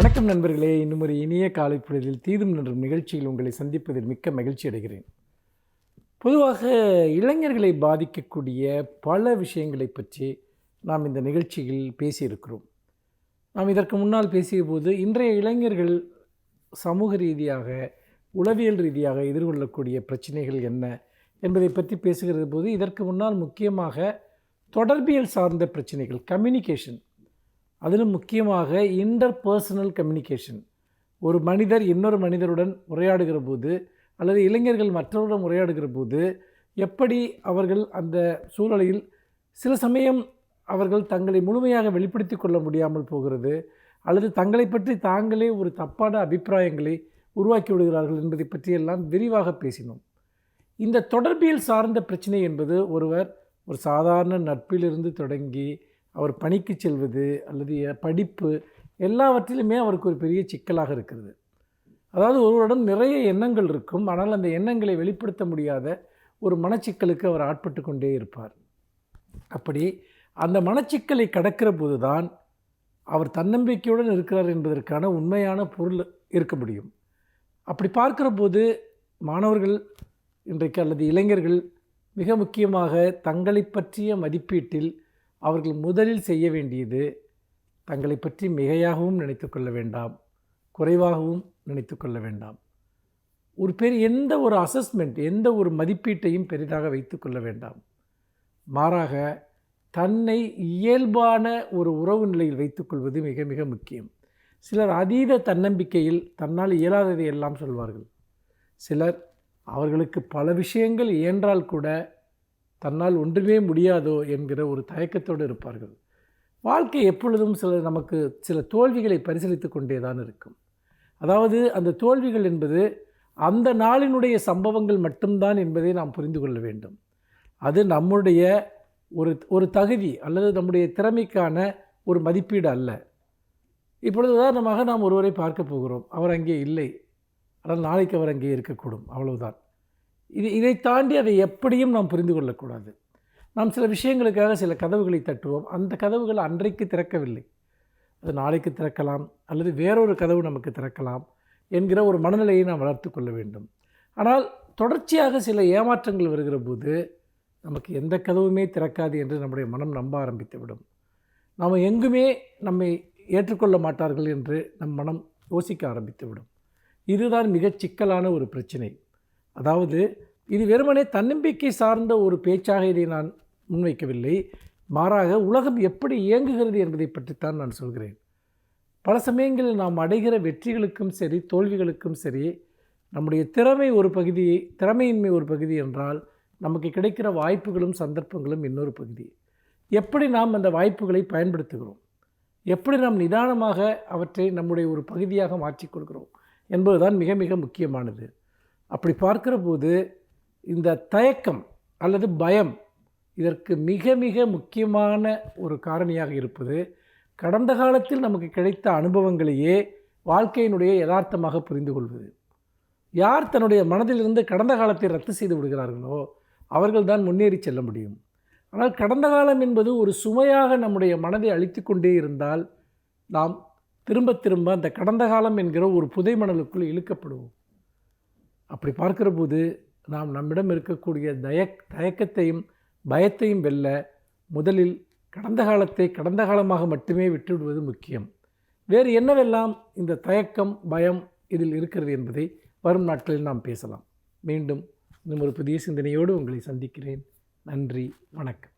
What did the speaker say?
வணக்கம் நண்பர்களே. இன்னும் ஒரு இனிய காலை பொழுதில் தீதும் நின்றும் நிகழ்ச்சியில் உங்களை சந்திப்பதில் மிக்க மகிழ்ச்சி அடைகிறேன். பொதுவாக இளைஞர்களை பாதிக்கக்கூடிய பல விஷயங்களை பற்றி நாம் இந்த நிகழ்ச்சியில் பேசியிருக்கிறோம். நாம் இதற்கு முன்னால் பேசிய போது இன்றைய இளைஞர்கள் சமூக ரீதியாக உளவியல் ரீதியாக எதிர்கொள்ளக்கூடிய பிரச்சனைகள் என்ன என்பதை பற்றி பேசுகிறது போது இதற்கு முன்னால் முக்கியமாக தொடர்பியல் சார்ந்த பிரச்சனைகள் கம்யூனிகேஷன் அதிலும் முக்கியமாக இன்டர் பர்சனல் கம்யூனிகேஷன் ஒரு மனிதர் இன்னொரு மனிதருடன் உரையாடுகிற போது அல்லது இளைஞர்கள் மற்றவருடன் உரையாடுகிற போது எப்படி அவர்கள் அந்த சூழலில் சில சமயம் அவர்கள் தங்களை முழுமையாக வெளிப்படுத்தி கொள்ள முடியாமல் போகிறது அல்லது தங்களை பற்றி தாங்களே ஒரு தப்பான அபிப்பிராயங்களை உருவாக்கி விடுகிறார்கள் என்பதை பற்றியெல்லாம் விரிவாக பேசினோம். இந்த தொடர்பியல் சார்ந்த பிரச்சனை என்பது ஒருவர் ஒரு சாதாரண நட்பிலிருந்து தொடங்கி அவர் பணிக்கு செல்வது அல்லது படிப்பு எல்லாவற்றிலுமே அவருக்கு ஒரு பெரிய சிக்கலாக இருக்கிறது. அதாவது ஒருவரிடம் நிறைய எண்ணங்கள் இருக்கும். ஆனால் அந்த எண்ணங்களை வெளிப்படுத்த முடியாத ஒரு மனச்சிக்கலுக்கு அவர் ஆட்பட்டு கொண்டே இருப்பார். அப்படி அந்த மனச்சிக்கலை கடக்கிற போது தான் அவர் தன்னம்பிக்கையுடன் இருக்கிறார் என்பதற்கான உண்மையான பொருள் இருக்க முடியும். அப்படி பார்க்கிற போது மாணவர்கள் இன்றைக்கு அல்லது இளைஞர்கள் மிக முக்கியமாக தங்களை பற்றிய மதிப்பீட்டில் அவர்கள் முதலில் செய்ய வேண்டியது தங்களை பற்றி மிகையாகவும் நினைத்து கொள்ள வேண்டாம் குறைவாகவும் நினைத்து கொள்ள வேண்டாம். ஒரு பெரிய எந்த ஒரு அசஸ்மெண்ட் எந்த ஒரு மதிப்பீட்டையும் பெரிதாக வைத்து கொள்ள வேண்டாம். மாறாக தன்னை இயல்பான ஒரு உறவு நிலையில் வைத்துக்கொள்வது மிக மிக முக்கியம். சிலர் அதீத தன்னம்பிக்கையில் தன்னால் இயலாததை எல்லாம் சொல்வார்கள். சிலர் அவர்களுக்கு பல விஷயங்கள் இயன்றால் கூட தன்னால் ஒன்றுமே முடியாதோ என்கிற ஒரு தயக்கத்தோடு இருப்பார்கள். வாழ்க்கை எப்பொழுதும் சில நமக்கு சில தோல்விகளை பரிசீலித்து கொண்டே தான் இருக்கும். அதாவது அந்த தோல்விகள் என்பது அந்த நாளினுடைய சம்பவங்கள் மட்டும்தான் என்பதை நாம் புரிந்து கொள்ள வேண்டும். அது நம்முடைய ஒரு ஒரு தகுதி அல்லது நம்முடைய திறமைக்கான ஒரு மதிப்பீடு அல்ல. இப்பொழுது உதாரணமாக நாம் ஒருவரை பார்க்க போகிறோம். அவர் அங்கே இல்லை. ஆனால் நாளைக்கு அவர் அங்கே இருக்கக்கூடும். அவ்வளவுதான். இது இதை தாண்டி அதை எப்படியும் நாம் புரிந்து கொள்ளக்கூடாது. நாம் சில விஷயங்களுக்காக சில கதவுகளை தட்டுவோம். அந்த கதவுகள் அன்றைக்கு திறக்கவில்லை. அது நாளைக்கு திறக்கலாம் அல்லது வேறொரு கதவு நமக்கு திறக்கலாம் என்கிற ஒரு மனநிலையை நாம் வளர்த்து கொள்ள வேண்டும். ஆனால் தொடர்ச்சியாக சில ஏமாற்றங்கள் வருகிற போது நமக்கு எந்த கதவுமே திறக்காது என்று நம்முடைய மனம் நம்ப ஆரம்பித்துவிடும் நாம் எங்குமே நம்மை ஏற்றுக்கொள்ள மாட்டார்கள் என்று நம் மனம் யோசிக்க ஆரம்பித்துவிடும் இதுதான் மிகச் சிக்கலான ஒரு பிரச்சனை. அதாவது இது வெறுமனே தன்னம்பிக்கை சார்ந்த ஒரு பேச்சாக இதை நான் முன்வைக்கவில்லை. மாறாக உலகம் எப்படி இயங்குகிறது என்பதை பற்றித்தான் நான் சொல்கிறேன். பல சமயங்களில் நாம் அடைகிற வெற்றிகளுக்கும் சரி தோல்விகளுக்கும் சரி நம்முடைய திறமை ஒரு பகுதி திறமையின்மை ஒரு பகுதி என்றால் நமக்கு கிடைக்கிற வாய்ப்புகளும் சந்தர்ப்பங்களும் இன்னொரு பகுதி. எப்படி நாம் அந்த வாய்ப்புகளை பயன்படுத்துகிறோம்? எப்படி நாம் நிதானமாக அவற்றை நம்முடைய ஒரு பகுதியாக மாற்றிக் கொள்கிறோம் என்பதுதான் மிக மிக முக்கியமானது. அப்படி பார்க்கிற போது இந்த தயக்கம் அல்லது பயம் இதற்கு மிக மிக முக்கியமான ஒரு காரணியாக இருப்பது கடந்த காலத்தில் நமக்கு கிடைத்த அனுபவங்களையே வாழ்க்கையினுடைய யதார்த்தமாக புரிந்து கொள்வது. யார் தன்னுடைய மனதிலிருந்து கடந்த காலத்தை ரத்து செய்து விடுகிறார்களோ அவர்கள்தான் முன்னேறி செல்ல முடியும். ஆனால் கடந்த காலம் என்பது ஒரு சுமையாக நம்முடைய மனதை அழித்து கொண்டே இருந்தால் நாம் திரும்ப திரும்ப அந்த கடந்த காலம் என்கிற ஒரு புதை மணலுக்குள் இழுக்கப்படுவோம். அப்படி பார்க்கிற போது நாம் நம்மிடம் இருக்கக்கூடிய தயக் தயக்கத்தையும் பயத்தையும் வெல்ல முதலில் கடந்த காலத்தை கடந்த காலமாக மட்டுமே விட்டுவிடுவது முக்கியம். வேறு என்னவெல்லாம் இந்த தயக்கம் பயம் இதில் இருக்கிறது என்பதை வரும் நாட்களில் நாம் பேசலாம். மீண்டும் இன்னும் ஒரு புதிய சிந்தனையோடு உங்களை சந்திக்கிறேன். நன்றி வணக்கம்.